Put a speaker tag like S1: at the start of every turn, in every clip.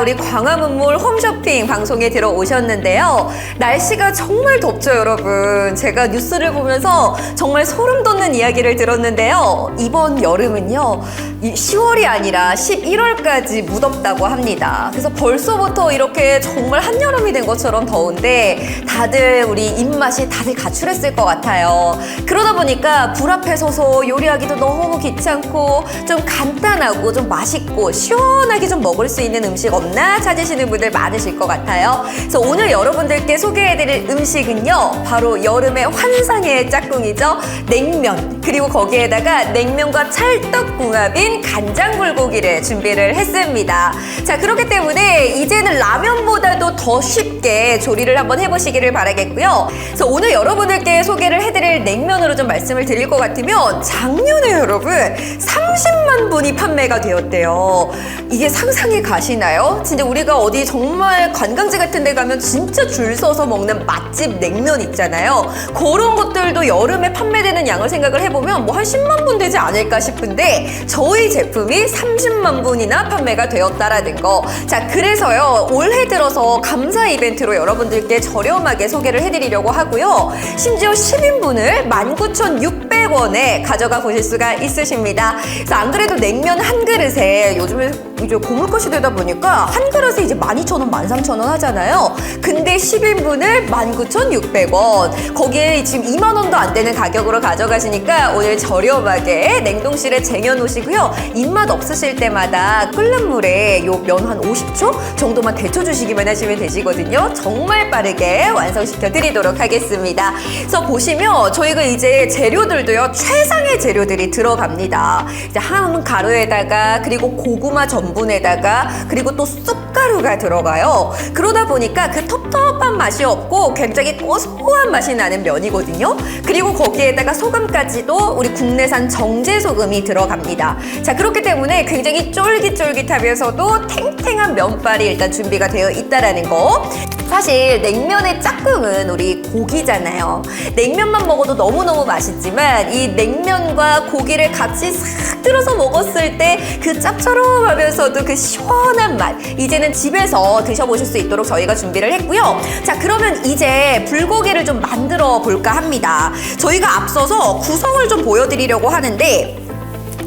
S1: 반갑습니다. 우리 광화문몰 홈쇼핑 방송에 들어오셨는데요. 날씨가 정말 덥죠, 여러분. 제가 뉴스를 보면서 정말 소름 돋는 이야기를 들었는데요. 이번 여름은요, 10월이 아니라 11월까지 무덥다고 합니다. 그래서 벌써부터 이렇게 정말 한여름이 된 것처럼 더운데 다들 우리 입맛이 다들 가출했을 것 같아요. 그러다 보니까 불 앞에 서서 요리하기도 너무 귀찮고 좀 간단하고 좀 맛있고 시원하게 좀 먹을 수 있는 음식 없나 찾으시는 분들 많으실 것 같아요. 그래서 오늘 여러분들께 소개해드릴 음식은요. 바로 여름의 환상의 짝꿍이죠. 냉면. 그리고 거기에다가 냉면과 찰떡궁합인 간장불고기를 준비를 했습니다. 자, 그렇기 때문에 이제는 라면보다도 더 쉽게 조리를 한번 해보시기를 바라겠고요. 그래서 오늘 여러분들께 소개를 해드릴 냉면으로 좀 말씀을 드릴 것 같으면 작년에 여러분 30만 분이 판매가 되었대요. 이게 상상이 가시나요? 진짜 우리가 어디 정말 관광지 같은 데 가면 진짜 줄 서서 먹는 맛집 냉면 있잖아요. 그런 것들도 여름에 판매되는 양을 생각을 해보면 뭐 한 10만 분 되지 않을까 싶은데 저희 제품이 30만 분이나 판매가 되었다라는 거. 자, 그래서요. 올해 들어서 감사 이벤트로 여러분들께 저렴하게 소개를 해드리려고 하고요. 심지어 10인분을 19,600원에 가져가 보실 수가 있으십니다. 그래서 안 그래도 냉면 한 그릇에 요즘에 이제 고물가시 되다 보니까 한 그릇 에 이제 12,000원, 13,000원 하잖아요. 근데 10인분을 19,600원. 거기에 지금 2만 원도 안 되는 가격으로 가져가시니까 오늘 저렴하게 냉동실에 쟁여놓으시고요. 입맛 없으실 때마다 끓는 물에 요 면 한 50초 정도만 데쳐주시기만 하시면 되시거든요. 정말 빠르게 완성시켜 드리도록 하겠습니다. 그래서 보시면 저희가 이제 재료들도요. 최상의 재료들이 들어갑니다. 이제 한 가루에다가 그리고 고구마 전분에다가 그리고 또 쑥 가루가 들어가요. 그러다 보니까 그 텁텁한 맛이 없고 굉장히 고소한 맛이 나는 면이거든요. 그리고 거기에다가 소금까지도 우리 국내산 정제 소금이 들어갑니다. 자, 그렇기 때문에 굉장히 쫄깃쫄깃하면서도 탱탱한 면발이 일단 준비가 되어 있다라는 거. 사실 냉면의 짝꿍은 우리 고기잖아요. 냉면만 먹어도 너무너무 맛있지만 이 냉면과 고기를 같이 싹 들어서 먹었을 때 그 짭조름하면서도 그 시원한 맛 이제는 집에서 드셔보실 수 있도록 저희가 준비를 했고요. 자 그러면 이제 불고기를 좀 만들어 볼까 합니다. 저희가 앞서서 구성을 좀 보여드리려고 하는데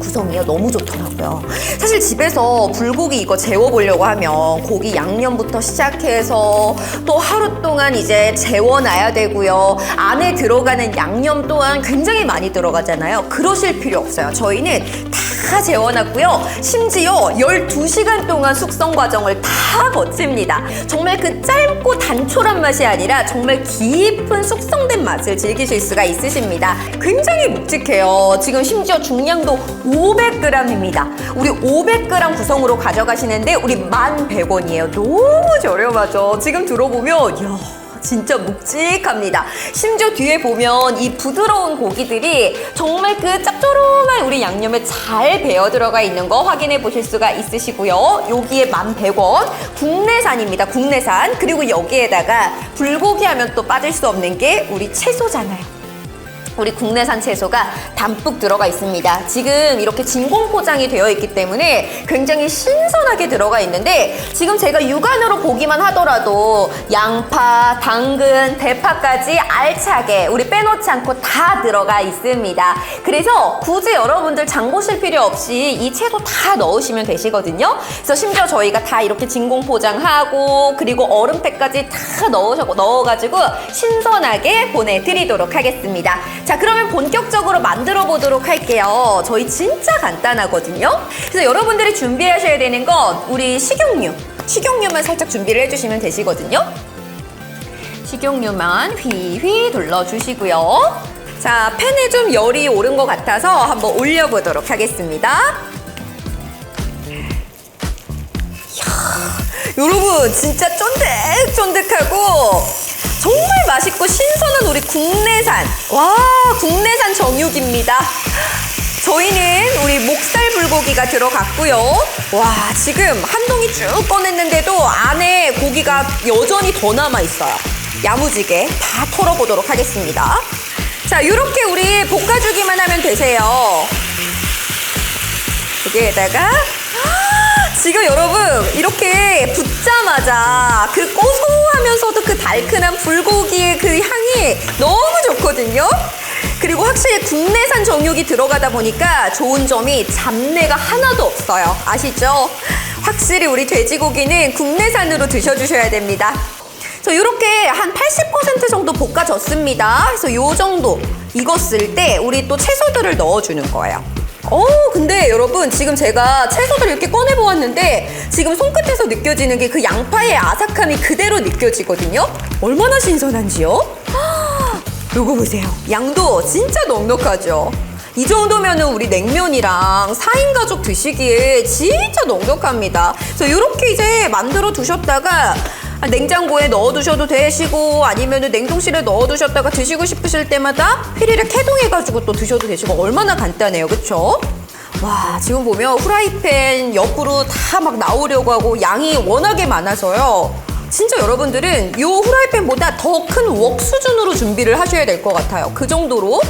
S1: 구성이요 너무 좋더라고요. 사실 집에서 불고기 이거 재워보려고 하면 고기 양념부터 시작해서 또 하루 동안 이제 재워놔야 되고요. 안에 들어가는 양념 또한 굉장히 많이 들어가잖아요. 그러실 필요 없어요. 저희는 다 재워놨고요. 심지어 12시간 동안 숙성 과정을 다 거칩니다. 정말 그 짧고 단촐한 맛이 아니라 정말 깊은 숙성된 맛을 즐기실 수가 있으십니다. 굉장히 묵직해요. 지금 심지어 중량도 500g입니다. 우리 500g 구성으로 가져가시는데 우리 1,100원이에요. 너무 저렴하죠. 지금 들어보면 이야. 진짜 묵직합니다. 심지어 뒤에 보면 이 부드러운 고기들이 정말 그 짭조름한 우리 양념에 잘 배어 들어가 있는 거 확인해 보실 수가 있으시고요. 여기에 1,100원 국내산입니다. 국내산. 그리고 여기에다가 불고기 하면 또 빠질 수 없는 게 우리 채소잖아요. 우리 국내산 채소가 담뿍 들어가 있습니다. 지금 이렇게 진공 포장이 되어 있기 때문에 굉장히 신선하게 들어가 있는데 지금 제가 육안으로 보기만 하더라도 양파, 당근, 대파까지 알차게 우리 빼놓지 않고 다 들어가 있습니다. 그래서 굳이 여러분들 장 보실 필요 없이 이 채소 다 넣으시면 되시거든요. 그래서 심지어 저희가 다 이렇게 진공 포장하고 그리고 얼음팩까지 다 넣으셔 넣어가지고 신선하게 보내드리도록 하겠습니다. 자, 그러면 본격적으로 만들어 보도록 할게요. 저희 진짜 간단하거든요. 그래서 여러분들이 준비하셔야 되는 건 우리 식용유. 식용유만 살짝 준비를 해주시면 되시거든요. 식용유만 휘휘 둘러주시고요. 자, 팬에 좀 열이 오른 것 같아서 한번 올려보도록 하겠습니다. 여러분, 진짜 쫀득쫀득하고 정말 맛있고 신선한 우리 국내산. 와, 국내산 정육입니다. 저희는 우리 목살 불고기가 들어갔고요. 와, 지금 한 동이 쭉 꺼냈는데도 안에 고기가 여전히 더 남아 있어요. 야무지게 다 털어보도록 하겠습니다. 자, 이렇게 우리 볶아주기만 하면 되세요. 여기에다가 지금 여러분 이렇게 붓자마자 그 고소하면서도 그 달큰한 불고기의 그 향이 너무 좋거든요. 그리고 확실히 국내산 정육이 들어가다 보니까 좋은 점이 잡내가 하나도 없어요. 아시죠? 확실히 우리 돼지고기는 국내산으로 드셔주셔야 됩니다. 그래서 이렇게 한 80% 정도 볶아졌습니다. 그래서 이 정도 익었을 때 우리 또 채소들을 넣어주는 거예요. 어, 근데 여러분 지금 제가 채소들을 이렇게 꺼내 보았는데 지금 손끝에서 느껴지는 게 그 양파의 아삭함이 그대로 느껴지거든요. 얼마나 신선한지요? 요거 보세요. 양도 진짜 넉넉하죠. 이 정도면은 우리 냉면이랑 4인 가족 드시기에 진짜 넉넉합니다. 그래서 이렇게 이제 만들어 두셨다가 냉장고에 넣어 두셔도 되시고 아니면 은 냉동실에 넣어 두셨다가 드시고 싶으실 때마다 휘리를 해동해 가지고 또 드셔도 되시고 얼마나 간단해요. 그쵸 와, 지금 보면 후라이팬 옆으로 다 막 나오려고 하고 양이 워낙에 많아서요. 진짜 여러분들은 이 후라이팬보다 더 큰 웍 수준으로 준비를 하셔야 될 것 같아요. 그 정도로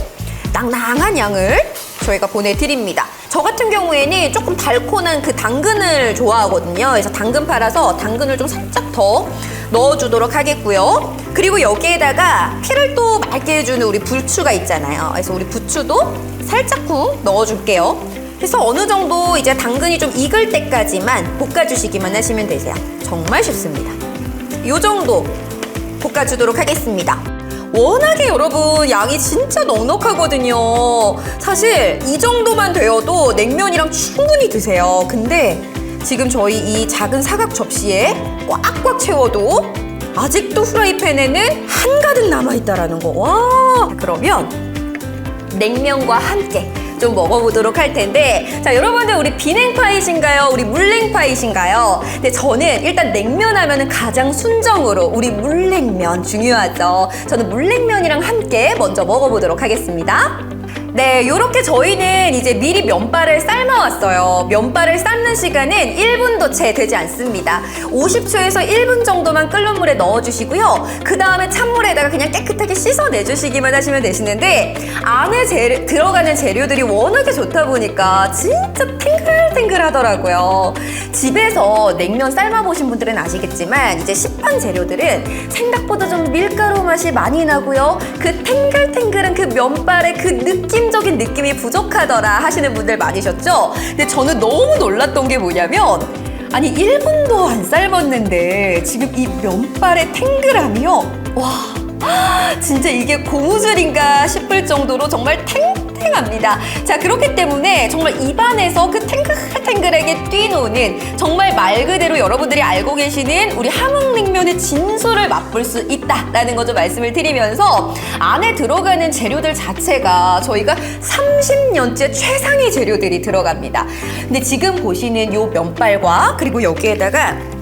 S1: 낭낭한 양을 저희가 보내드립니다. 저 같은 경우에는 조금 달콤한 그 당근을 좋아하거든요. 그래서 당근 팔아서 당근을 좀 살짝 더 넣어주도록 하겠고요. 그리고 여기에다가 피를 또 맑게 해주는 우리 부추가 있잖아요. 그래서 우리 부추도 살짝쿵 넣어줄게요. 그래서 어느 정도 이제 당근이 좀 익을 때까지만 볶아주시기만 하시면 되세요. 정말 쉽습니다. 요 정도 볶아주도록 하겠습니다. 워낙에 여러분 양이 진짜 넉넉하거든요. 사실 이 정도만 되어도 냉면이랑 충분히 드세요. 근데 지금 저희 이 작은 사각 접시에 꽉꽉 채워도 아직도 후라이팬에는 한가득 남아있다라는 거. 와! 그러면 냉면과 함께 좀 먹어보도록 할 텐데 자 여러분들 우리 비냉파이신가요? 우리 물냉파이신가요? 근데 저는 일단 냉면 하면은 가장 순정으로 우리 물냉면 중요하죠 저는 물냉면이랑 함께 먼저 먹어보도록 하겠습니다 네, 이렇게 저희는 이제 미리 면발을 삶아왔어요. 면발을 삶는 시간은 1분도 채 되지 않습니다. 50초에서 1분 정도만 끓는 물에 넣어주시고요. 그 다음에 찬물에다가 그냥 깨끗하게 씻어내주시기만 하시면 되시는데 안에 재, 들어가는 재료들이 워낙에 좋다 보니까 진짜 탱글탱글 하더라고요. 집에서 냉면 삶아보신 분들은 아시겠지만 이제 시판 재료들은 생각보다 좀 밀가루 맛이 많이 나고요. 그 탱글탱글한 그 면발의 그 느낌 적인 느낌이 부족하더라 하시는 분들 많으셨죠? 근데 저는 너무 놀랐던 게 뭐냐면 아니 1분도 안 삶았는데 지금 이 면발의 탱글함이요. 와 진짜 이게 고무줄인가 싶을 정도로 정말 탱 탱합니다. 자, 그렇기 때문에 정말 입안에서 그 탱글탱글하게 뛰노는 정말 말 그대로 여러분들이 알고 계시는 우리 함흥냉면의 진수를 맛볼 수 있다라는 거좀 말씀을 드리면서 안에 들어가는 재료들 자체가 저희가 30년째 최상의 재료들이 들어갑니다. 근데 지금 보시는 요 면발과 그리고 여기에다가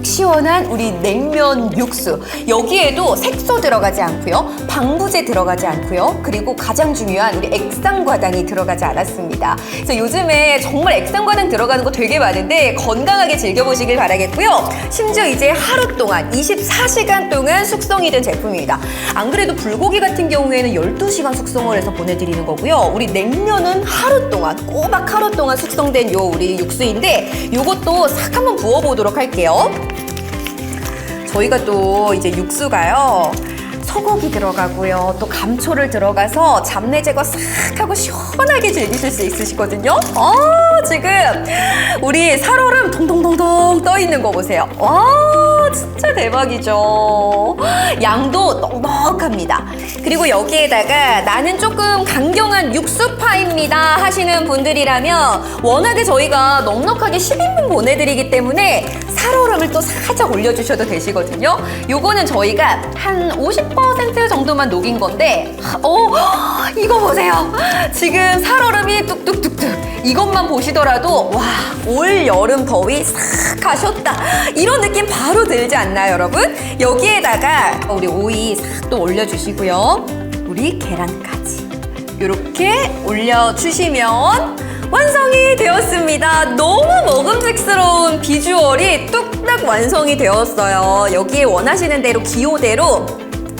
S1: 속 시원한 우리 냉면 육수. 여기에도 색소 들어가지 않고요. 방부제 들어가지 않고요. 그리고 가장 중요한 우리 액상과당이 들어가지 않았습니다. 그래서 요즘에 정말 액상과당 들어가는 거 되게 많은데 건강하게 즐겨보시길 바라겠고요. 심지어 이제 하루 동안 24시간 동안 숙성이 된 제품입니다. 안 그래도 불고기 같은 경우에는 12시간 숙성을 해서 보내드리는 거고요. 우리 냉면은 하루 동안 꼬박 하루 동안 숙성된 요 우리 육수인데 요것도 싹 한번 부어보도록 할게요 저희가 또 이제 육수가요. 소고기 들어가고요. 또 감초를 들어가서 잡내 제거 싹 하고 시원하게 즐기실 수 있으시거든요. 아, 지금 우리 살얼음 동동동동 떠 있는 거 보세요. 와, 진짜 대박이죠. 양도 넉넉합니다. 그리고 여기에다가 나는 조금 강경한 육수파입니다 하시는 분들이라면 워낙에 저희가 넉넉하게 10인분 보내드리기 때문에 살얼음을 또 살짝 올려주셔도 되시거든요. 요거는 저희가 한 50% 정도만 녹인 건데, 어, 이거 보세요. 지금 살얼음이 뚝뚝뚝뚝. 이것만 보시더라도, 와, 올 여름 더위 싹 가셨다. 이런 느낌 바로 들지 않나요, 여러분? 여기에다가 우리 오이 싹 또 올려주시고요. 우리 계란까지. 이렇게 올려주시면 완성이 되었습니다. 너무 먹음직스러운 비주얼이 뚝딱 완성이 되었어요. 여기에 원하시는 대로 기호대로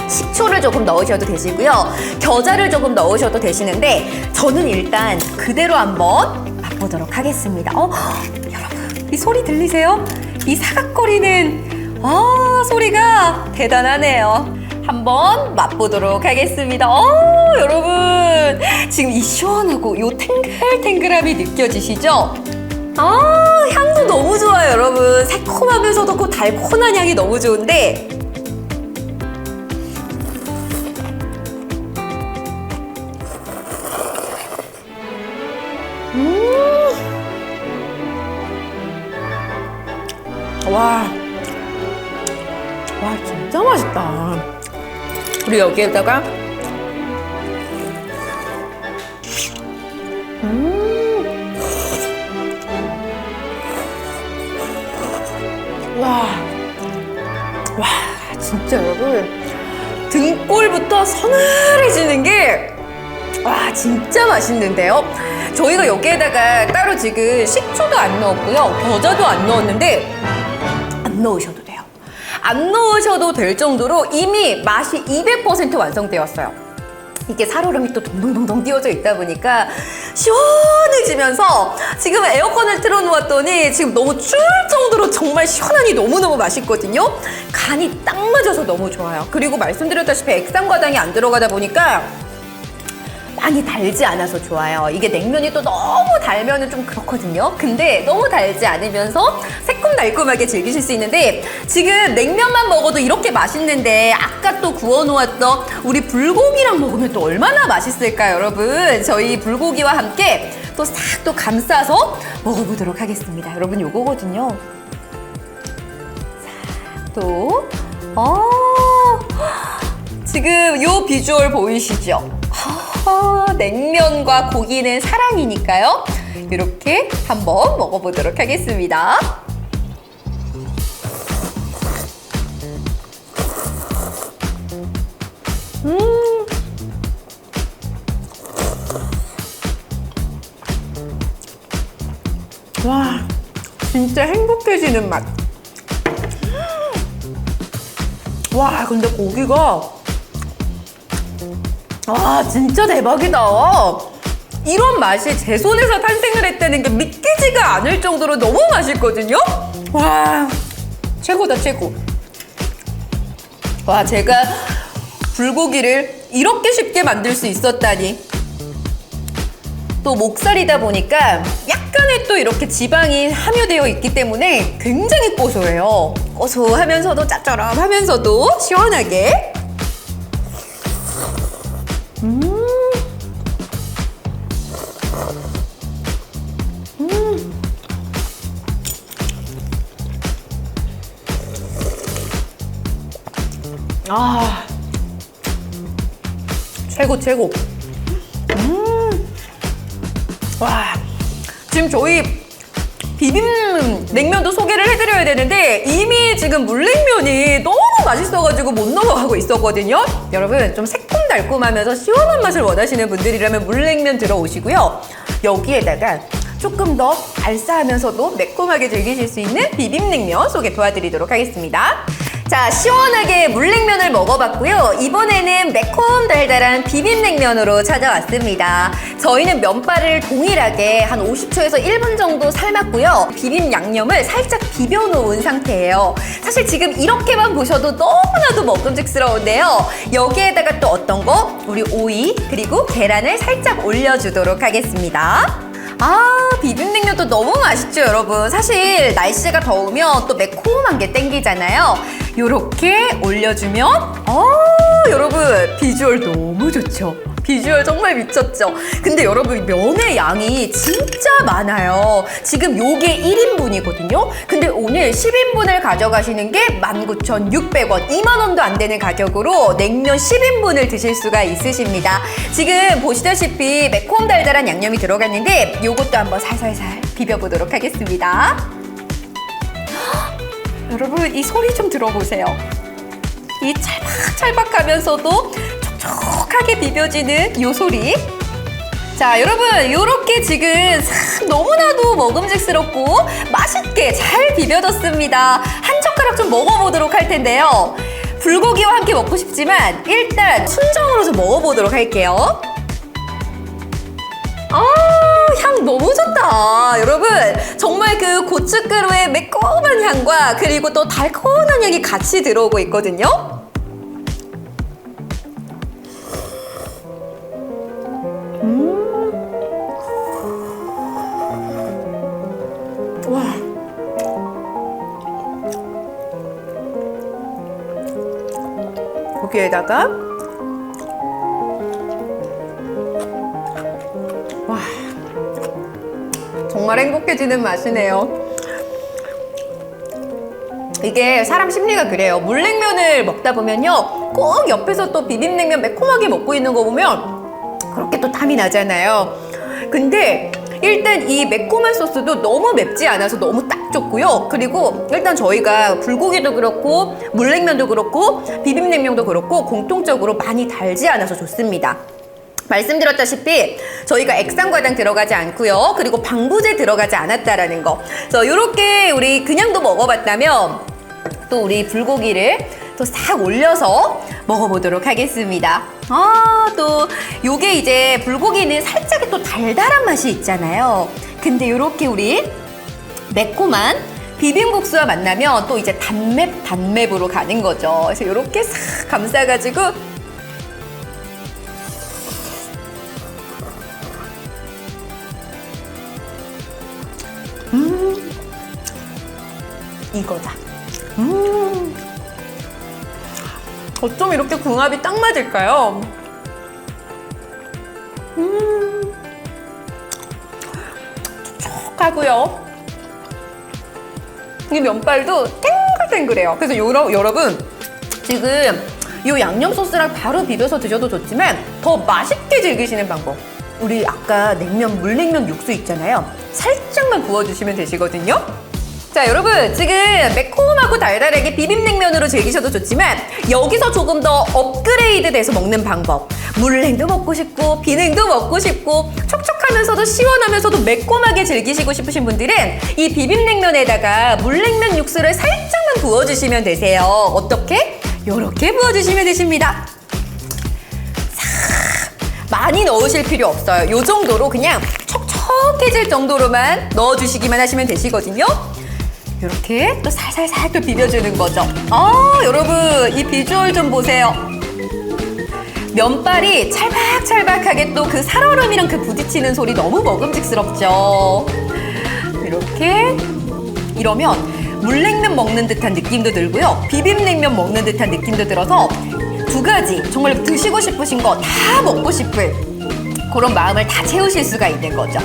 S1: 식초를 조금 넣으셔도 되시고요. 겨자를 조금 넣으셔도 되시는데 저는 일단 그대로 한번 먹어보도록 하겠습니다. 어, 여러분, 이 소리 들리세요? 이 사각거리는 아, 소리가 대단하네요. 한번 맛보도록 하겠습니다. 어, 여러분. 지금 이 시원하고 요 탱글탱글함이 느껴지시죠? 아, 향도 너무 좋아요, 여러분. 새콤하면서도 그 달콤한 향이 너무 좋은데 와, 와 진짜 맛있다. 그리고 여기에다가 음, 와, 와 진짜 여러분 등골부터 서늘해지는 게 와 진짜 맛있는데요. 저희가 여기에다가 따로 지금 식초도 안 넣었고요, 겨자도 안 넣었는데 안 넣으셔도. 안 넣으셔도 될 정도로 이미 맛이 200% 완성되었어요. 이게 살얼음이 또 동동동동 띄워져 있다 보니까 시원해지면서 지금 에어컨을 틀어놓았더니 지금 너무 추울 정도로 정말 시원하니 너무너무 맛있거든요. 간이 딱 맞아서 너무 좋아요. 그리고 말씀드렸다시피 액상과당이 안 들어가다 보니까 많이 달지 않아서 좋아요. 이게 냉면이 또 너무 달면은 좀 그렇거든요. 근데 너무 달지 않으면서 새콤달콤하게 즐기실 수 있는데 지금 냉면만 먹어도 이렇게 맛있는데 아까 또 구워놓았던 우리 불고기랑 먹으면 또 얼마나 맛있을까요, 여러분? 저희 불고기와 함께 또 싹 또 감싸서 먹어보도록 하겠습니다. 여러분 요거거든요. 자, 또 어. 지금 요 비주얼 보이시죠? 아, 냉면과 고기는 사랑이니까요. 이렇게 한번 먹어보도록 하겠습니다. 음. 와, 진짜 행복해지는 맛. 와, 근데 고기가 와 진짜 대박이다. 이런 맛이 제 손에서 탄생을 했다는 게 믿기지가 않을 정도로 너무 맛있거든요. 와 최고다 최고. 와 제가 불고기를 이렇게 쉽게 만들 수 있었다니. 또 목살이다 보니까 약간의 또 이렇게 지방이 함유되어 있기 때문에 굉장히 고소해요. 고소하면서도 짭짤하면서도 시원하게 아. 최고 최고. 음. 음와. 지금 저희 비빔 냉면도 소개를 해드려야 되는데 이미 지금 물냉면이 너무 맛있어가지고 못 넘어가고 있었거든요. 여러분 좀 새콤달콤하면서 시원한 맛을 원하시는 분들이라면 물냉면 들어오시고요. 여기에다가 조금 더 알싸하면서도 매콤하게 즐기실 수 있는 비빔냉면 소개 도와드리도록 하겠습니다 자, 시원하게 물냉면을 먹어봤고요. 이번에는 매콤 달달한 비빔냉면으로 찾아왔습니다. 저희는 면발을 동일하게 한 50초에서 1분 정도 삶았고요. 비빔 양념을 살짝 비벼놓은 상태예요. 사실 지금 이렇게만 보셔도 너무나도 먹음직스러운데요. 여기에다가 또 어떤 거? 우리 오이 그리고 계란을 살짝 올려주도록 하겠습니다. 아 비빔냉면도 너무 맛있죠 여러분 사실 날씨가 더우면 또 매콤한 게 땡기잖아요 요렇게 올려주면 어 여러분 비주얼 너무 좋죠? 비주얼 정말 미쳤죠? 근데 여러분 면의 양이 진짜 많아요. 지금 요게 1인분이거든요? 근데 오늘 10인분을 가져가시는 게 19,600원. 2만원도 안 되는 가격으로 냉면 10인분을 드실 수가 있으십니다. 지금 보시다시피 매콤달달한 양념이 들어갔는데 요것도 한번 살살살 비벼보도록 하겠습니다 여러분 이 소리 좀 들어보세요. 이 찰박찰박하면서도 촉촉하게 비벼지는 요 소리. 자 여러분 요렇게 지금 싹 너무나도 먹음직스럽고 맛있게 잘 비벼졌습니다. 한 젓가락 좀 먹어보도록 할 텐데요. 불고기와 함께 먹고 싶지만 일단 순정으로 좀 먹어보도록 할게요. 아, 향 너무 좋다. 여러분, 정말 그 고춧가루의 매콤한 향과 그리고 또 달콤한 향이 같이 들어오고 있거든요. 음. 와. 여기에다가 와 정말 행복해지는 맛이네요. 이게 사람 심리가 그래요. 물냉면을 먹다 보면요. 꼭 옆에서 또 비빔냉면 매콤하게 먹고 있는 거 보면 그렇게 또 탐이 나잖아요. 근데 일단 이 매콤한 소스도 너무 맵지 않아서 너무 딱 좋고요. 그리고 일단 저희가 불고기도 그렇고 물냉면도 그렇고 비빔냉면도 그렇고 공통적으로 많이 달지 않아서 좋습니다. 말씀드렸다시피 저희가 액상과당 들어가지 않고요. 그리고 방부제 들어가지 않았다라는 거. 그래서 이렇게 우리 그냥도 먹어봤다면 또 우리 불고기를 또 싹 올려서 먹어보도록 하겠습니다. 아, 또 요게 이제 불고기는 살짝 또 달달한 맛이 있잖아요. 근데 이렇게 우리 매콤한 비빔국수와 만나면 또 이제 단맵 단맵으로 가는 거죠. 그래서 이렇게 싹 감싸가지고 이거다. 음. 어쩜 이렇게 궁합이 딱 맞을까요? 음. 촉촉하고요. 이 면발도 탱글탱글해요. 그래서 요러, 여러분 지금 이 양념 소스랑 바로 비벼서 드셔도 좋지만 더 맛있게 즐기시는 방법. 우리 아까 냉면 물냉면 육수 있잖아요. 살짝만 부어주시면 되시거든요. 자 여러분 지금 매콤하고 달달하게 비빔냉면으로 즐기셔도 좋지만 여기서 조금 더 업그레이드 돼서 먹는 방법 물냉도 먹고 싶고 비냉도 먹고 싶고 촉촉하면서도 시원하면서도 매콤하게 즐기시고 싶으신 분들은 이 비빔냉면에다가 물냉면 육수를 살짝만 부어주시면 되세요 어떻게? 이렇게 부어주시면 되십니다 많이 넣으실 필요 없어요. 이 정도로 그냥 촉촉해질 정도로만 넣어주시기만 하시면 되시거든요. 이렇게 또 살살살 또 비벼주는 거죠. 아, 여러분 이 비주얼 좀 보세요. 면발이 찰박찰박하게 또 그 살얼음이랑 그 부딪히는 소리 너무 먹음직스럽죠. 이렇게 이러면 물냉면 먹는 듯한 느낌도 들고요. 비빔냉면 먹는 듯한 느낌도 들어서 두 가지 정말 드시고 싶으신 거 다 먹고 싶을 그런 마음을 다 채우실 수가 있는 거죠.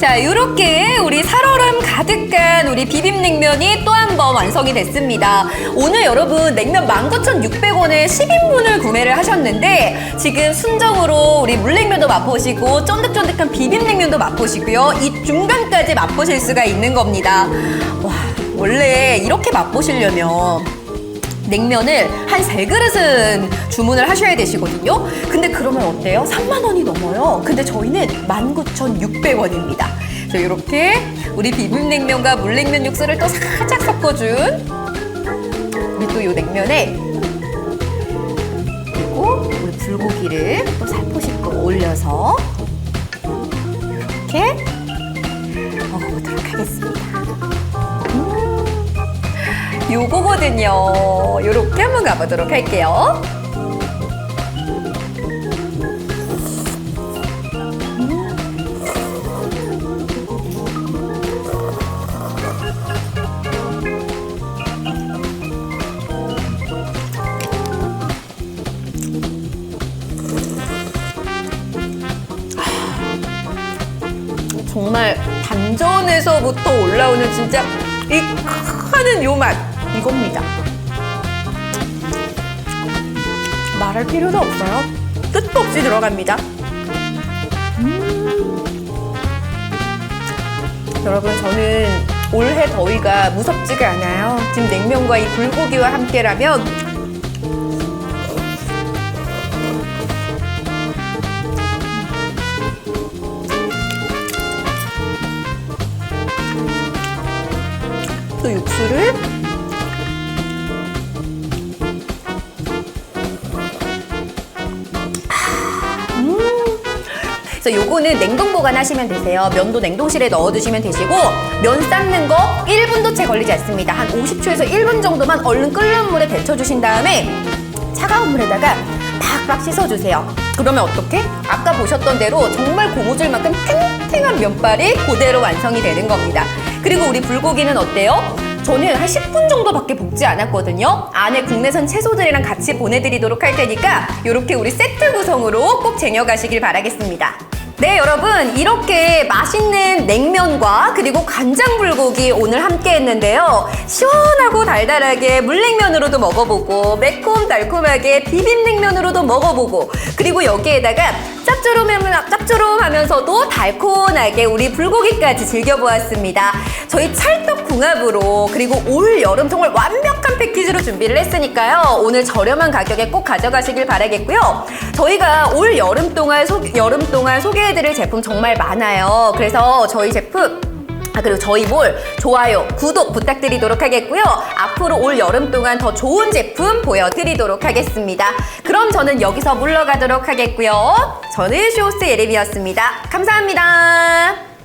S1: 자, 이렇게 우리 살얼음 가득한 우리 비빔냉면이 또 한 번 완성이 됐습니다. 오늘 여러분 냉면 19,600원에 10인분을 구매를 하셨는데 지금 순정으로 우리 물냉면도 맛보시고 쫀득쫀득한 비빔냉면도 맛보시고요. 이 중간까지 맛보실 수가 있는 겁니다. 와, 원래 이렇게 맛보시려면 냉면을 한 세 그릇은 주문을 하셔야 되시거든요. 근데 그러면 어때요? 3만 원이 넘어요. 근데 저희는 19,600원입니다. 그래서 이렇게 우리 비빔냉면과 물냉면 육수를 또 살짝 섞어준 우리 또이 냉면에 그리고 우리 불고기를 또 살포시 또 올려서 이렇게 먹어보도록 하겠습니다. 요거거든요. 요렇게 한번 가보도록 할게요. 정말 단전에서부터 올라오는 진짜 이 하는 요 맛 이겁니다. 말할 필요도 없어요. 끝도 없이 들어갑니다. 음. 여러분 저는 올해 더위가 무섭지가 않아요. 지금 냉면과 이 불고기와 함께라면 그래서 요거는 냉동 보관하시면 되세요. 면도 냉동실에 넣어두시면 되시고 면 삶는 거 1분도 채 걸리지 않습니다. 한 50초에서 1분 정도만 얼른 끓는 물에 데쳐주신 다음에 차가운 물에다가 팍팍 씻어주세요. 그러면 어떻게? 아까 보셨던 대로 정말 고무줄만큼 탱탱한 면발이 그대로 완성이 되는 겁니다. 그리고 우리 불고기는 어때요? 저는 한 10분 정도밖에 볶지 않았거든요. 안에 국내산 채소들이랑 같이 보내드리도록 할 테니까 이렇게 우리 세트 구성으로 꼭 쟁여가시길 바라겠습니다. 네, 여러분. 이렇게 맛있는 냉면과 그리고 간장 불고기 오늘 함께 했는데요. 시원하고 달달하게 물냉면으로도 먹어보고, 매콤 달콤하게 비빔냉면으로도 먹어보고, 그리고 여기에다가 짭조름 하면 짭조름하면서도 달콤하게 우리 불고기까지 즐겨보았습니다. 저희 찰떡궁합으로 그리고 올 여름 정말 완벽한 패키지로 준비를 했으니까요. 오늘 저렴한 가격에 꼭 가져가시길 바라겠고요. 저희가 올 여름 동안 소, 여름 동안 소개해드릴 제품 정말 많아요. 그래서 저희 제품 아, 그리고 저희 몰 좋아요, 구독 부탁드리도록 하겠고요. 앞으로 올 여름 동안 더 좋은 제품 보여드리도록 하겠습니다. 그럼 저는 여기서 물러가도록 하겠고요. 저는 쇼호스 예림이었습니다. 감사합니다.